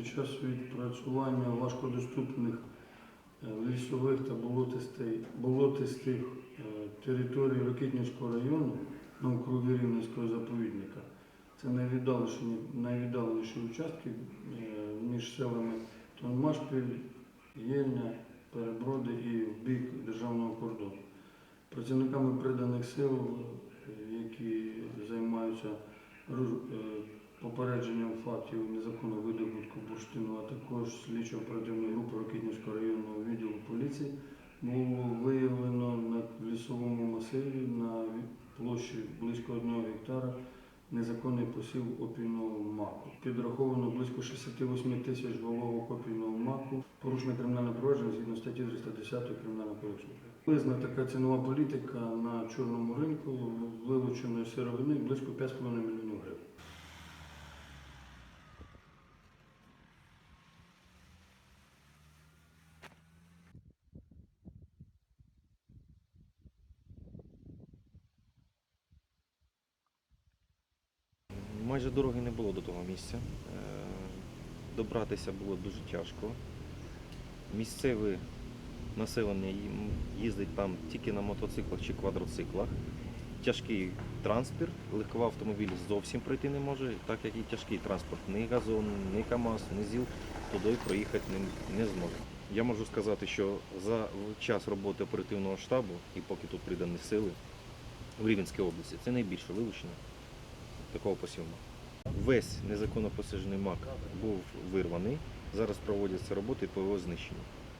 під час відпрацювання важкодоступних е, лісових та болотистих, е, територій Рокитнівського району на округі Рівненського заповідника. Це найвіддаленіші, найвіддаленіші участки е, між селами Тонмашпіль, Єльня, Переброди і в бік державного кордону. Працівниками приданих сил, які займаються попередженням фактів незаконного видобутку бурштину, а також слідчо-оперативної групи Рокітнівського районного відділу поліції було виявлено на лісовому масиві на площі близько 1 гектара незаконний посів опійного маку. Підраховано близько 68 тисяч головок опійного маку. Порушено кримінальне провадження згідно статті 310 Кримінального кодексу. Приблизна така цінова політика на чорному ринку вилученої сировини близько 5,5 мільйонів Майже дороги не було до того місця. Е, Добратися було дуже тяжко. Місцеве населення їздить там тільки на мотоциклах чи квадроциклах. Тяжкий транспорт, легковий автомобіль зовсім пройти не може, так як і тяжкий транспорт, ні газон, ні КАМАЗ, ні ЗІЛ туди проїхати не, не зможе. Я можу сказати, що за час роботи оперативного штабу і поки тут придані сили в Рівненській області, це найбільше вилучення такого посіву. Весь незаконно посаджений мак був вирваний. Зараз проводяться роботи по його знищенню.